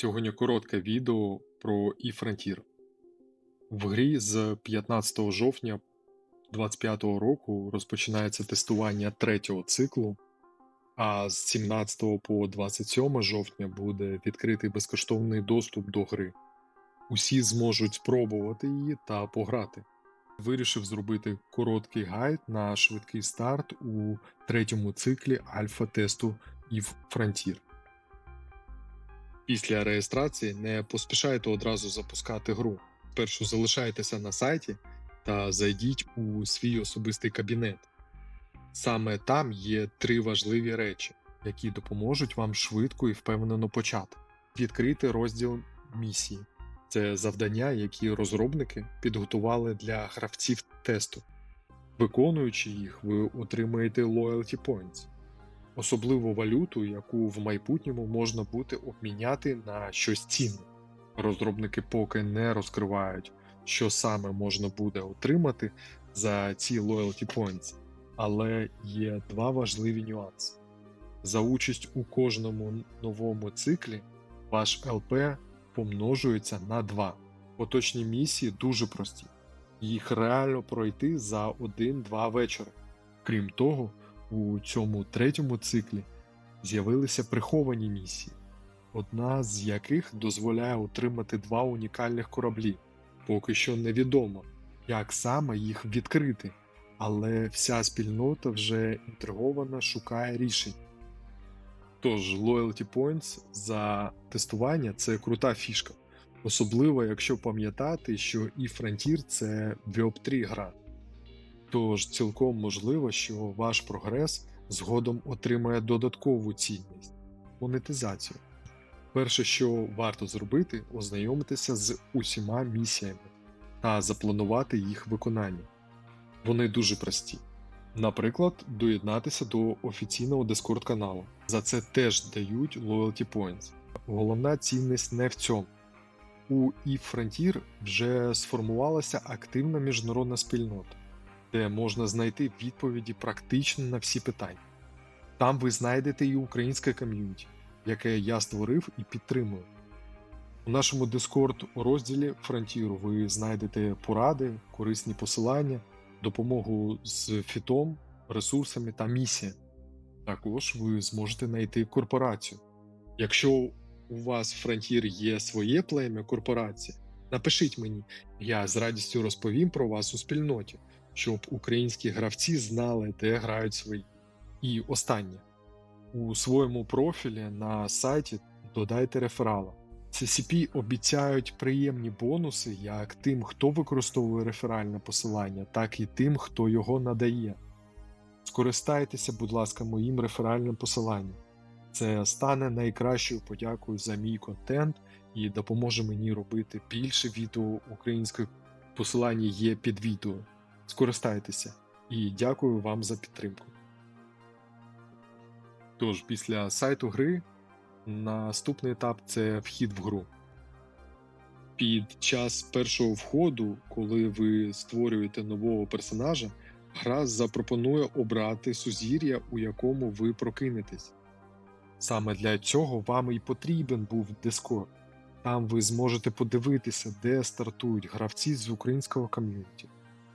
Сьогодні коротке відео про eFrontier. В грі з 15 жовтня 2025 року розпочинається тестування третього циклу, а з 17 по 27 жовтня буде відкритий безкоштовний доступ до гри. Усі зможуть спробувати її та пограти. Вирішив зробити короткий гайд на швидкий старт у третьому циклі альфа-тесту eFrontier. Після реєстрації не поспішайте одразу запускати гру. Спершу залишайтеся на сайті та зайдіть у свій особистий кабінет. Саме там є три важливі речі, які допоможуть вам швидко і впевнено почати. Відкрити розділ місії це завдання, які розробники підготували для гравців тесту. Виконуючи їх, ви отримаєте loyalty points особливу валюту, яку в майбутньому можна буде обміняти на щось цінне. Розробники поки не розкривають, що саме можна буде отримати за ці loyalty points, але є два важливі нюанси. За участь у кожному новому циклі ваш ЛП помножується на 2. Поточні місії дуже прості, їх реально пройти за 1-2 вечори. Крім того, у цьому третьому циклі з'явилися приховані місії, одна з яких дозволяє отримати два унікальних кораблі. Поки що невідомо, як саме їх відкрити, але вся спільнота вже інтригована шукає рішень. Тож, Loyalty Points за тестування це крута фішка, особливо якщо пам'ятати, що і Frontier це Web3 гра. Тож цілком можливо, що ваш прогрес згодом отримає додаткову цінність монетизацію. Перше, що варто зробити, ознайомитися з усіма місіями та запланувати їх виконання. Вони дуже прості. Наприклад, доєднатися до офіційного Discord каналу. За це теж дають loyalty points. Головна цінність не в цьому. У eFrontier вже сформувалася активна міжнародна спільнота де можна знайти відповіді практично на всі питання. Там ви знайдете і українське ком'юніті, яке я створив і підтримую. У нашому Discord розділі Frontier ви знайдете поради, корисні посилання, допомогу з фітом, ресурсами та місіями. Також ви зможете знайти корпорацію. Якщо у вас Frontier є своє плем'я корпорації, напишіть мені, я з радістю розповім про вас у спільноті щоб українські гравці знали, де грають свої. І останнє у своєму профілі на сайті додайте реферала. CCP обіцяють приємні бонуси як тим, хто використовує реферальне посилання, так і тим, хто його надає. Скористайтеся, будь ласка, моїм реферальним посиланням. Це стане найкращою подякою за мій контент і допоможе мені робити більше відео українською. Посилання є під відео скористайтеся і дякую вам за підтримку. Тож, після сайту гри наступний етап це вхід в гру. Під час першого входу, коли ви створюєте нового персонажа, гра запропонує обрати сузір'я, у якому ви прокинетесь. Саме для цього вам і потрібен був Discord. Там ви зможете подивитися, де стартують гравці з українського ком'юніті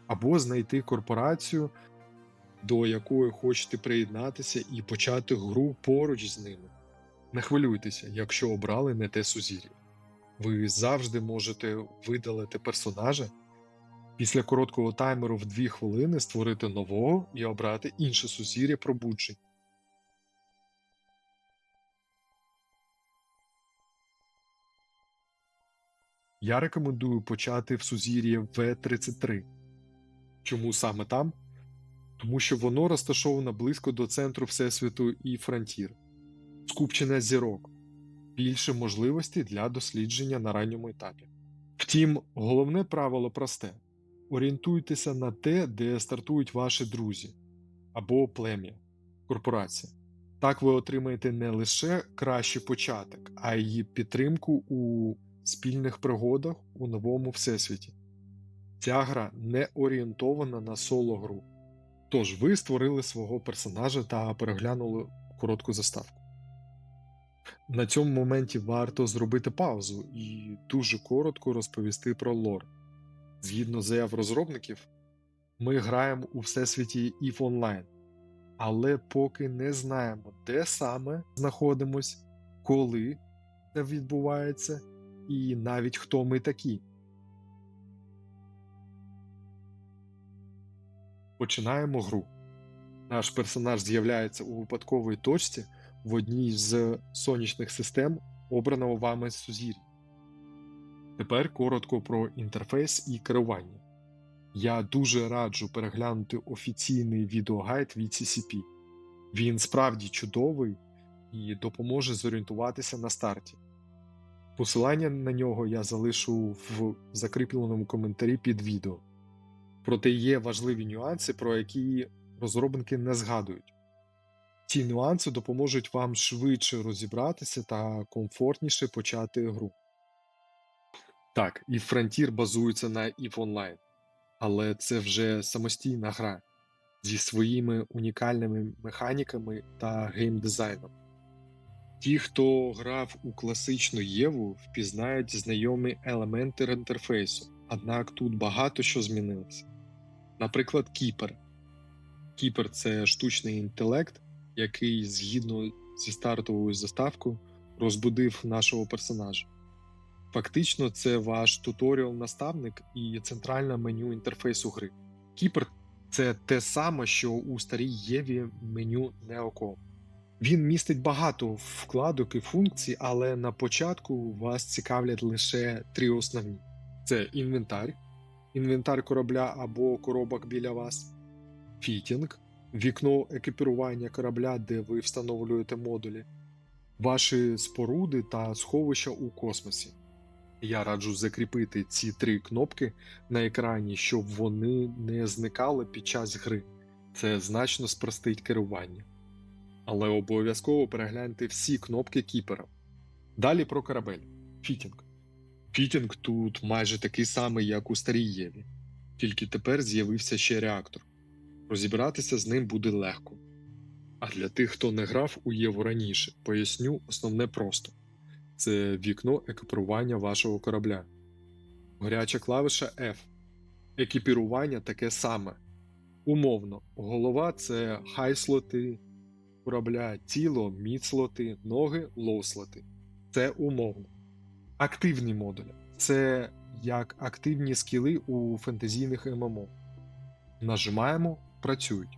або знайти корпорацію, до якої хочете приєднатися, і почати гру поруч з ними. Не хвилюйтеся, якщо обрали не те сузір'я. Ви завжди можете видалити персонажа. Після короткого таймеру в 2 хвилини створити нового і обрати інше сузір'я пробуджень. Я рекомендую почати в сузір'я В33. Чому саме там? Тому що воно розташоване близько до центру Всесвіту і Фронтір, скупчене зірок, більше можливостей для дослідження на ранньому етапі. Втім, головне правило просте: орієнтуйтеся на те, де стартують ваші друзі або плем'я, корпорація. Так ви отримаєте не лише кращий початок, а й підтримку у спільних пригодах у новому всесвіті. Ця гра не орієнтована на соло гру. Тож ви створили свого персонажа та переглянули коротку заставку. На цьому моменті варто зробити паузу і дуже коротко розповісти про лор. Згідно заяв розробників, ми граємо у всесвіті EVE Online, але поки не знаємо, де саме знаходимось, коли це відбувається, і навіть хто ми такі. Починаємо гру. Наш персонаж з'являється у випадковій точці в одній з сонячних систем, обраного вами сузір'я. Тепер коротко про інтерфейс і керування. Я дуже раджу переглянути офіційний відеогайд від CCP. Він справді чудовий і допоможе зорієнтуватися на старті. Посилання на нього я залишу в закріпленому коментарі під відео. Проте є важливі нюанси, про які розробники не згадують. Ці нюанси допоможуть вам швидше розібратися та комфортніше почати гру. Так, і Frontier базується на EVE Online, але це вже самостійна гра зі своїми унікальними механіками та геймдизайном. Ті, хто грав у класичну Єву, впізнають знайомі елементи інтерфейсу, однак тут багато що змінилося. Наприклад, Кіпер. Кіпер це штучний інтелект, який згідно зі стартовою заставкою розбудив нашого персонажа. Фактично, це ваш туторіал-наставник і центральне меню інтерфейсу гри. Кіпер це те саме, що у старій Єві меню Неоко. Він містить багато вкладок і функцій, але на початку вас цікавлять лише три основні: це інвентар, інвентар корабля або коробок біля вас, фітінг, вікно екіпірування корабля, де ви встановлюєте модулі, ваші споруди та сховища у космосі. Я раджу закріпити ці три кнопки на екрані, щоб вони не зникали під час гри. Це значно спростить керування. Але обов'язково перегляньте всі кнопки кіпера. Далі про корабель. Фітінг. Фітінг тут майже такий самий, як у старій Єві, тільки тепер з'явився ще реактор. Розібратися з ним буде легко. А для тих, хто не грав у Єву раніше, поясню основне просто: це вікно екіпірування вашого корабля. Гаряча клавиша F. Екіпірування таке саме. Умовно, голова це хай-слоти корабля, тіло, мідслоти, ноги, лоу-слоти. Це умовно. Активні модулі це як активні скіли у фентезійних ММО. Нажимаємо, працюють.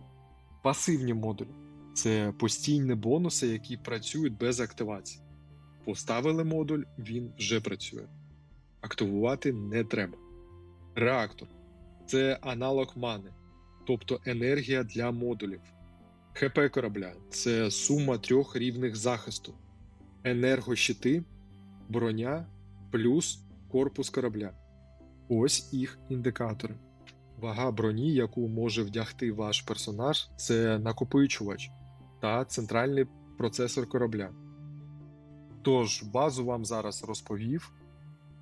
Пасивні модулі це постійні бонуси, які працюють без активації. Поставили модуль, він вже працює. Активувати не треба. Реактор це аналог мани, тобто енергія для модулів. ХП корабля це сума трьох рівних захисту, енергощити, броня плюс корпус корабля. Ось їх індикатори. Вага броні, яку може вдягти ваш персонаж, це накопичувач та центральний процесор корабля. Тож, базу вам зараз розповів.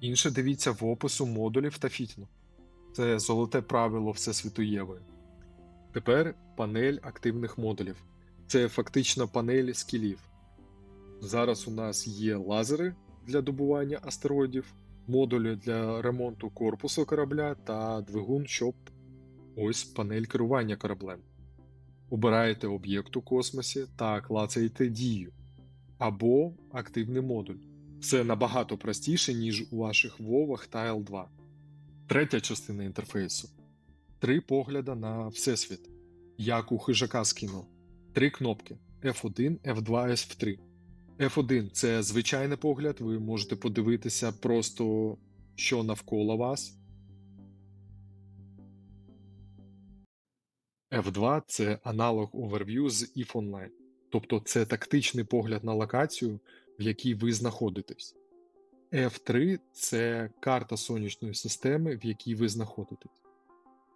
Інше дивіться в опису модулів та фітінгу. Це золоте правило Всесвіту Єви. Тепер панель активних модулів. Це фактично панель скілів. Зараз у нас є лазери для добування астероїдів, модулі для ремонту корпусу корабля та двигун, щоб ось панель керування кораблем. Обираєте об'єкт у космосі та клацаєте дію або активний модуль. Це набагато простіше, ніж у ваших Вовах та L2. Третя частина інтерфейсу. Три погляда на Всесвіт, як у хижака з кіно. Три кнопки F1, F2, F3. F1 це звичайний погляд, ви можете подивитися просто, що навколо вас. F2 це аналог Overview з EVE Online. Тобто це тактичний погляд на локацію, в якій ви знаходитесь. F3 це карта сонячної системи, в якій ви знаходитесь.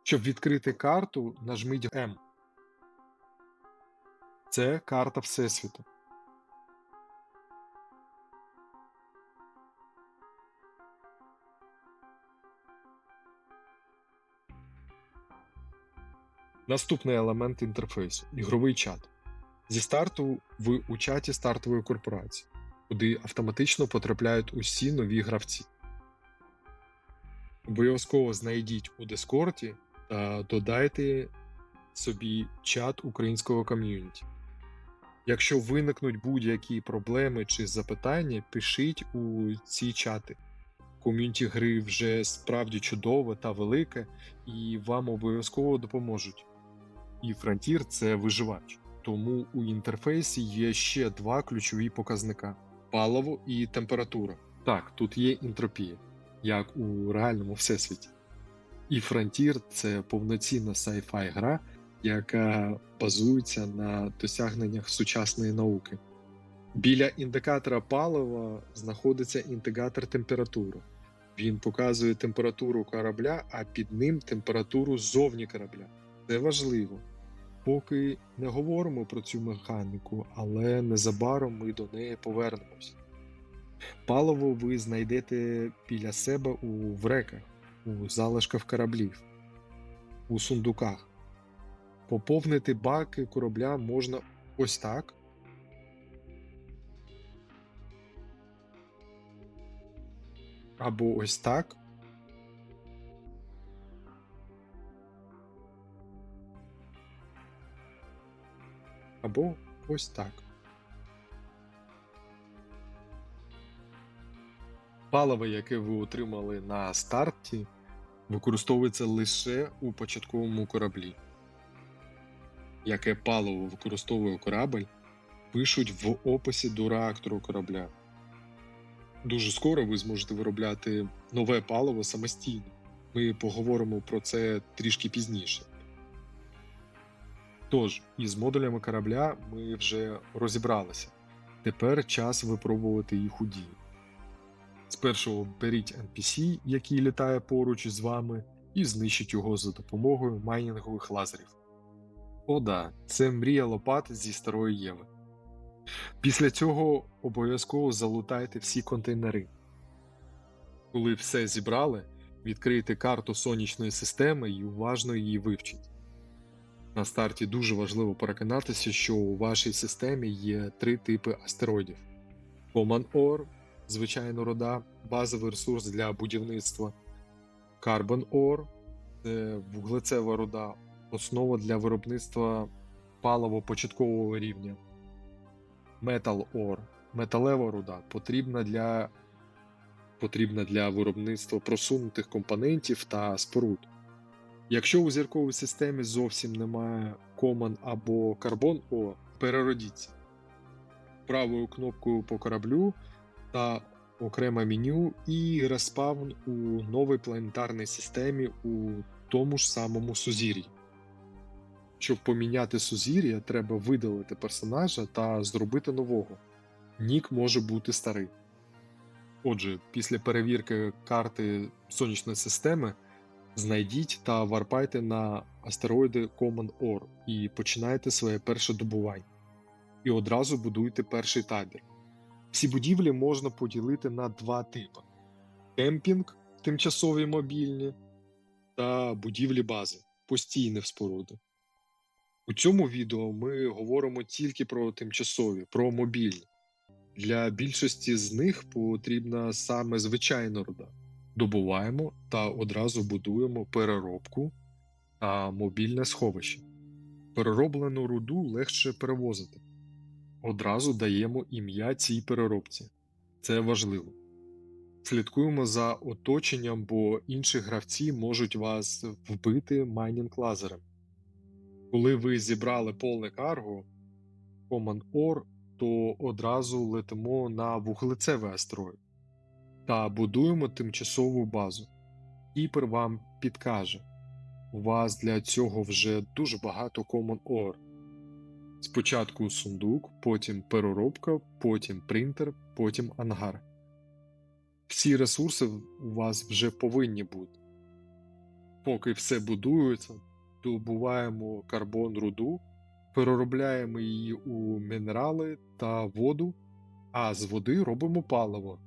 Щоб відкрити карту, нажміть M. Це карта Всесвіту. Наступний елемент інтерфейсу ігровий чат. Зі старту ви у чаті стартової корпорації. куди автоматично потрапляють усі нові гравці. Обов'язково знайдіть у Дискорді та додайте собі чат українського ком'юніті. Якщо виникнуть будь-які проблеми чи запитання, пишіть у ці чати. Ком'юніті гри вже справді чудове та велике, і вам обов'язково допоможуть. І Frontier – це виживач, тому у інтерфейсі є ще два ключові показника: паливо і температура. Так, тут є інтропія, як у реальному всесвіті. І Frontier – це повноцінна sci-fi гра, яка базується на досягненнях сучасної науки. Біля індикатора палива знаходиться індикатор температури. Він показує температуру корабля, а під ним температуру ззовні корабля. Це важливо. Поки не говоримо про цю механіку, але незабаром ми до неї повернемось. Паливо ви знайдете біля себе у вреках, у залишках кораблів, у сундуках. Поповнити баки корабля можна ось так. Або ось так. Або ось так. Паливо, яке ви отримали на старті, використовується лише у початковому кораблі. Яке паливо використовує корабель, пишуть в описі до реактору корабля. Дуже скоро ви зможете виробляти нове паливо самостійно. Ми поговоримо про це трішки пізніше. Тож, із модулями корабля ми вже розібралися. Тепер час випробувати їх у дії. Спершу беріть NPC, який літає поруч із вами, і знищіть його за допомогою майнінгових лазерів. О, да, це мрія лопат зі старої Єви. Після цього обов'язково залутайте всі контейнери. Коли все зібрали, відкрийте карту сонячної системи і уважно її вивчіть. На старті дуже важливо переконатися, що у вашій системі є три типи астероїдів: Common Ore, звичайна рода, базовий ресурс для будівництва, Carbon Ore це вуглецева руда, основа для виробництва паливо початкового рівня. Metal Ore металева руда потрібна для потрібна для виробництва просунутих компонентів та споруд. Якщо у зірковій системі зовсім немає Common або Carbon Ore, переродіться правою кнопкою по кораблю та окреме меню і респаун у новій планетарній системі у тому ж самому сузір'ї. Щоб поміняти сузір'я, треба видалити персонажа та зробити нового. Нік може бути старий. Отже, після перевірки карти сонячної системи знайдіть та варпайте на астероїди Common Ore і починайте своє перше добування. І одразу будуйте перший табір. Всі будівлі можна поділити на два типи: кемпінг, тимчасові мобільні та будівлі бази, постійні споруди. У цьому відео ми говоримо тільки про тимчасові, про мобільні. Для більшості з них потрібна саме звичайна руда. Добуваємо та одразу будуємо переробку та мобільне сховище. Перероблену руду легше перевозити. Одразу даємо ім'я цій переробці. Це важливо. Слідкуємо за оточенням, бо інші гравці можуть вас вбити майнінг лазером. Коли ви зібрали повне карго Common Ore, то одразу летимо на вуглецевий астероїд та будуємо тимчасову базу. Кіпер вам підкаже. У вас для цього вже дуже багато Common Ore. Спочатку сундук, потім переробка, потім принтер, потім ангар. Всі ресурси у вас вже повинні бути. Поки все будується, добуваємо карбон руду, переробляємо її у мінерали та воду, а з води робимо паливо.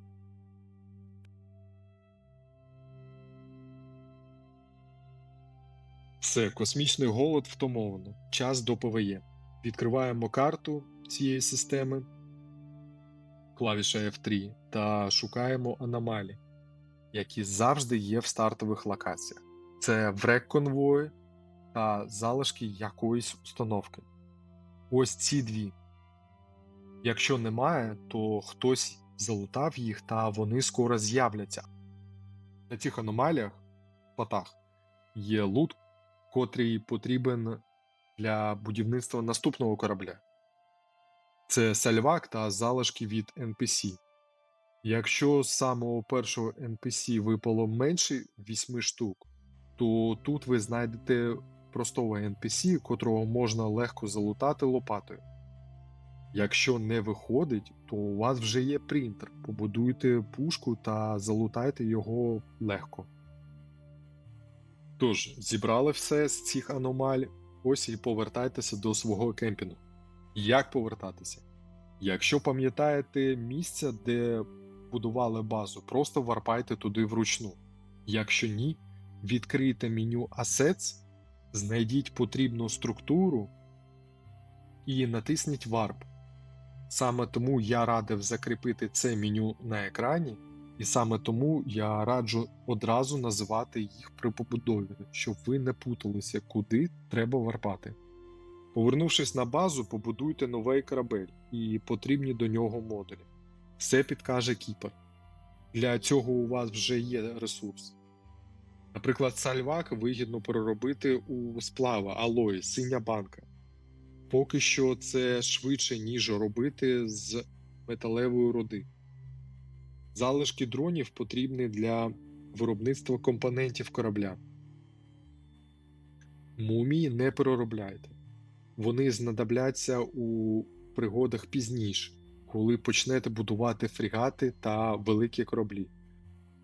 Все, космічний голод втомовано. Час до ПВЄ. Відкриваємо карту цієї системи. клавіша F3 та шукаємо аномалії, які завжди є в стартових локаціях. Це врек конвої та залишки якоїсь установки. Ось ці дві. Якщо немає, то хтось залутав їх та вони скоро з'являться. На цих аномаліях, платах, є лут, котрий потрібен для будівництва наступного корабля. Це сальвак та залишки від NPC. Якщо з самого першого NPC випало менше 8 штук, то тут ви знайдете простого NPC, котрого можна легко залутати лопатою. Якщо не виходить, то у вас вже є принтер. Побудуйте пушку та залутайте його легко. Тож, зібрали все з цих аномалій, ось і повертайтеся до свого кемпінгу. Як повертатися? Якщо пам'ятаєте місце, де будували базу, просто варпайте туди вручну. Якщо ні, відкрийте меню Assets, знайдіть потрібну структуру і натисніть Warp. Саме тому я радив закріпити це меню на екрані, і саме тому я раджу одразу називати їх при побудові, щоб ви не путалися, куди треба варпати. Повернувшись на базу, побудуйте новий корабель і потрібні до нього модулі. Все підкаже Кіпер. Для цього у вас вже є ресурс. Наприклад, сальвак вигідно переробити у сплава алої, синя банка. Поки що це швидше, ніж робити з металевої руди. Залишки дронів потрібні для виробництва компонентів корабля. Мумії не переробляйте. Вони знадобляться у пригодах пізніше, коли почнете будувати фрегати та великі кораблі.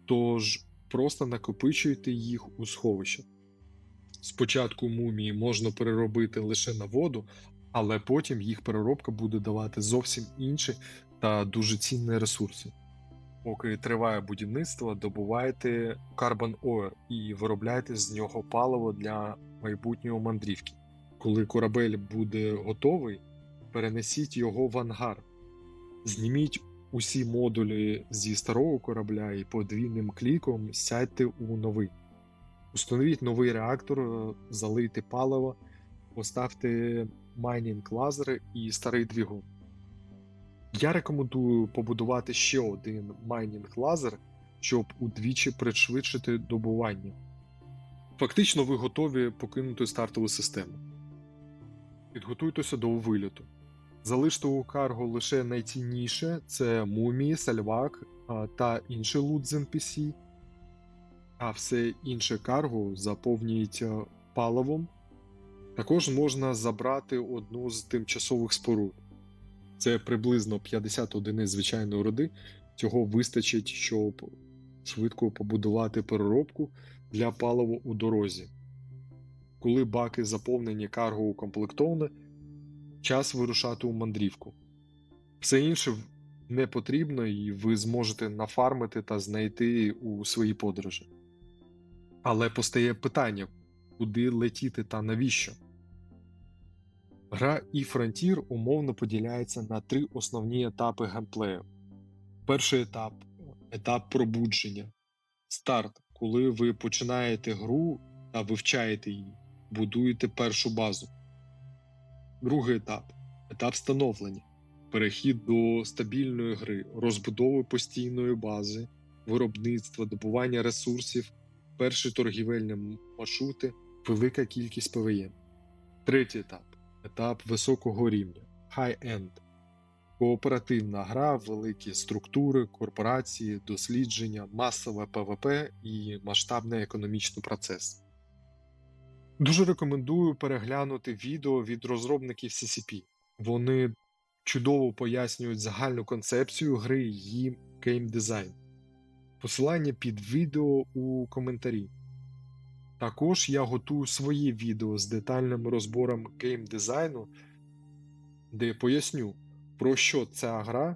Тож просто накопичуйте їх у сховище. Спочатку мумії можна переробити лише на воду, але потім їх переробка буде давати зовсім інші та дуже цінні ресурси. Поки триває будівництво, добувайте Carbon Ore і виробляйте з нього паливо для майбутньої мандрівки. Коли корабель буде готовий, перенесіть його в ангар. Зніміть усі модулі зі старого корабля і подвійним кліком сядьте у новий. Установіть новий реактор, е, залийте паливо, поставте майнінг лазери і старий двигун. Я рекомендую побудувати ще один майнінг лазер, щоб удвічі пришвидшити добування. Фактично, ви готові покинути стартову систему. Підготуйтеся до виліту. Залиште у карго лише найцінніше це мумії, сальвак та інший лут з NPC, а все інше карго заповнюють паливом. Також можна забрати одну з тимчасових споруд. Це приблизно 50 одиниць звичайної роди. Цього вистачить, щоб швидко побудувати переробку для палива у дорозі. Коли баки заповнені карго укомплектоване, час вирушати у мандрівку. Все інше не потрібно, і ви зможете нафармити та знайти у своїй подорожі. Але постає питання, куди летіти та навіщо? Гра і Frontier умовно поділяється на три основні етапи геймплею. Перший етап етап пробудження. Старт, коли ви починаєте гру та вивчаєте її, будуєте першу базу. Другий етап етап становлення. Перехід до стабільної гри, розбудови постійної бази, виробництва, добування ресурсів, перші торгівельні маршрути, велика кількість ПВЄ. Третій етап етап високого рівня High-End. Кооперативна гра, великі структури, корпорації, дослідження, масове ПВП і масштабний економічний процес. Дуже рекомендую переглянути відео від розробників CCP. Вони чудово пояснюють загальну концепцію гри і геймдизайн. Посилання під відео у коментарі. Також я готую своє відео з детальним розбором геймдизайну, де поясню, про що ця гра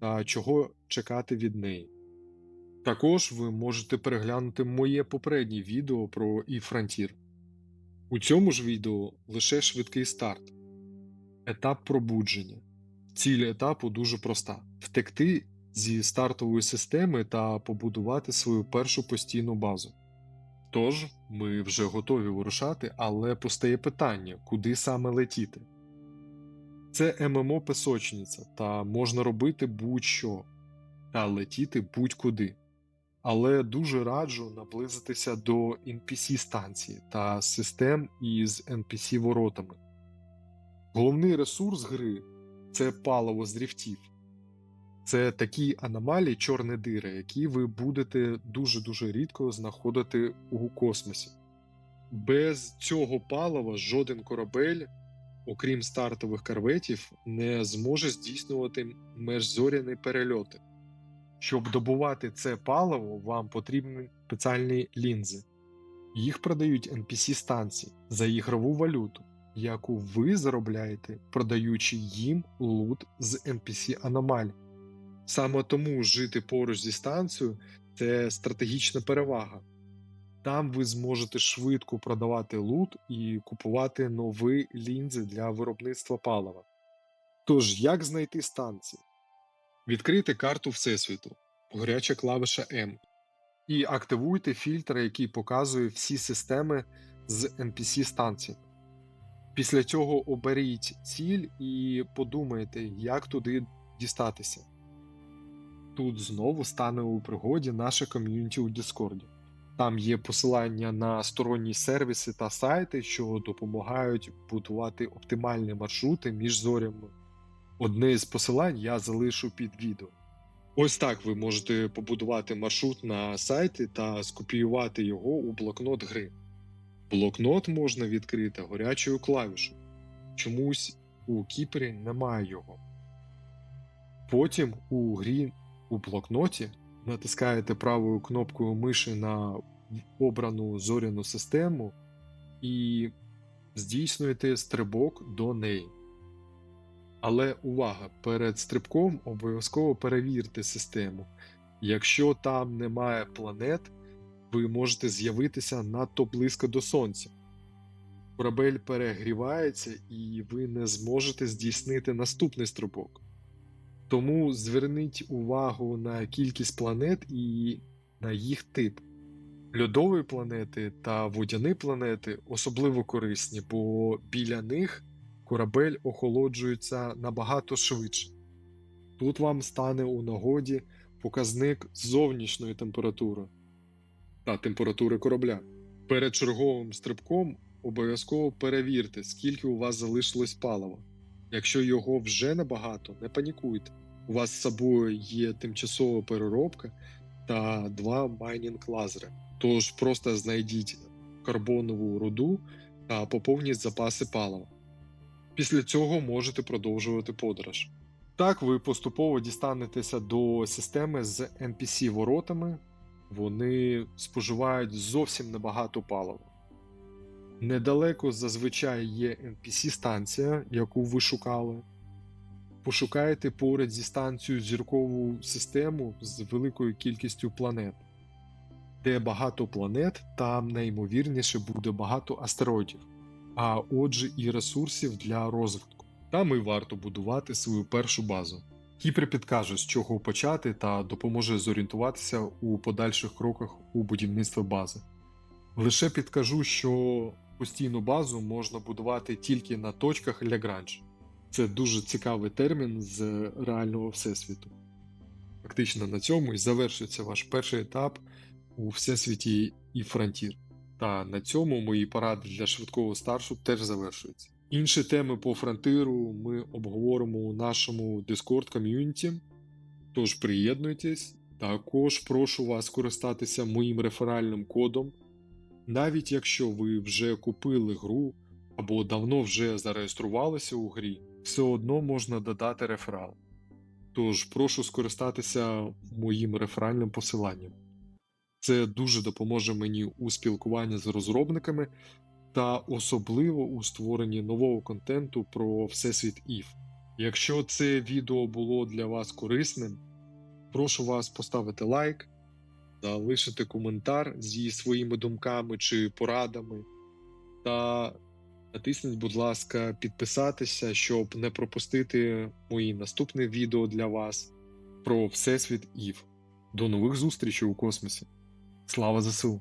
та чого чекати від неї. Також ви можете переглянути моє попереднє відео про eFrontier. У цьому ж відео лише швидкий старт, етап пробудження. Ціль етапу дуже проста: втекти зі стартової системи та побудувати свою першу постійну базу. Тож, ми вже готові вирушати, але постає питання, куди саме летіти. Це ММО песочниця, та можна робити будь-що та летіти будь-куди. Але дуже раджу наблизитися до NPC станції та систем із NPC воротами. Головний ресурс гри це паливо з ріфтів. Це такі аномалії чорні дири, які ви будете дуже-дуже рідко знаходити у космосі. Без цього палива жоден корабель, окрім стартових корветів, не зможе здійснювати межзоряні перельоти. Щоб добувати це паливо, вам потрібні спеціальні лінзи. Їх продають NPC станції за ігрову валюту, яку ви заробляєте, продаючи їм лут з NPC аномалій. Саме тому жити поруч зі станцією це стратегічна перевага. Там ви зможете швидко продавати лут і купувати нові лінзи для виробництва палива. Тож, як знайти станції? Відкрийте карту Всесвіту, горяча клавиша М, і активуйте фільтр, який показує всі системи з NPC станцій. Після цього оберіть ціль і подумайте, як туди дістатися. Тут знову стане у пригоді наше ком'юніті у Діскорді. Там є посилання на сторонні сервіси та сайти, що допомагають будувати оптимальні маршрути між зорями. Одне з посилань я залишу під відео. Ось так ви можете побудувати маршрут на сайті та скопіювати його у блокнот гри. Блокнот можна відкрити горячою клавішою. Чомусь у Кіпері немає його. Потім у грі у блокноті натискаєте правою кнопкою миші на обрану зоряну систему і здійснюєте стрибок до неї. Але увага! Перед стрибком обов'язково перевірте систему. Якщо там немає планет, ви можете з'явитися надто близько до Сонця. Корабель перегрівається і ви не зможете здійснити наступний стрибок. Тому зверніть увагу на кількість планет і на їх тип. Льодові планети та водяні планети особливо корисні, бо біля них корабель охолоджується набагато швидше. Тут вам стане у нагоді показник зовнішньої температури та температури корабля. Перед черговим стрибком обов'язково перевірте, скільки у вас залишилось палива. Якщо його вже небагато, не панікуйте. У вас з собою є тимчасова переробка та два майнінг лазери. Тож просто знайдіть карбонову руду та поповніть запаси палива. Після цього можете продовжувати подорож. Так ви поступово дістанетеся до системи з NPC-воротами, вони споживають зовсім небагато палива. Недалеко зазвичай є NPC-станція, яку ви шукали. Пошукайте поряд зі станцією зіркову систему з великою кількістю планет. Де багато планет, там найімовірніше буде багато астероїдів, а отже, і ресурсів для розвитку. Там і варто будувати свою першу базу. Кіпр підкаже, з чого почати, та допоможе зорієнтуватися у подальших кроках у будівництві бази. Лише підкажу, що постійну базу можна будувати тільки на точках Lagrange. Це дуже цікавий термін з реального всесвіту. Фактично на цьому і завершується ваш перший етап у всесвіті і фронтір. Та на цьому мої поради для швидкого старшу теж завершуються. Інші теми по фронтиру ми обговоримо у нашому Discord ком'юніті. Тож приєднуйтесь, також прошу вас користатися моїм реферальним кодом. Навіть якщо ви вже купили гру або давно вже зареєструвалися у грі, все одно можна додати реферал. Тож прошу скористатися моїм реферальним посиланням. Це дуже допоможе мені у спілкуванні з розробниками та особливо у створенні нового контенту про Всесвіт Ів. Якщо це відео було для вас корисним, прошу вас поставити лайк, залишити коментар зі своїми думками чи порадами та Натисніть, будь ласка, підписатися, щоб не пропустити мої наступні відео для вас про Всесвіт Ів. До нових зустрічей у космосі. Слава ЗСУ!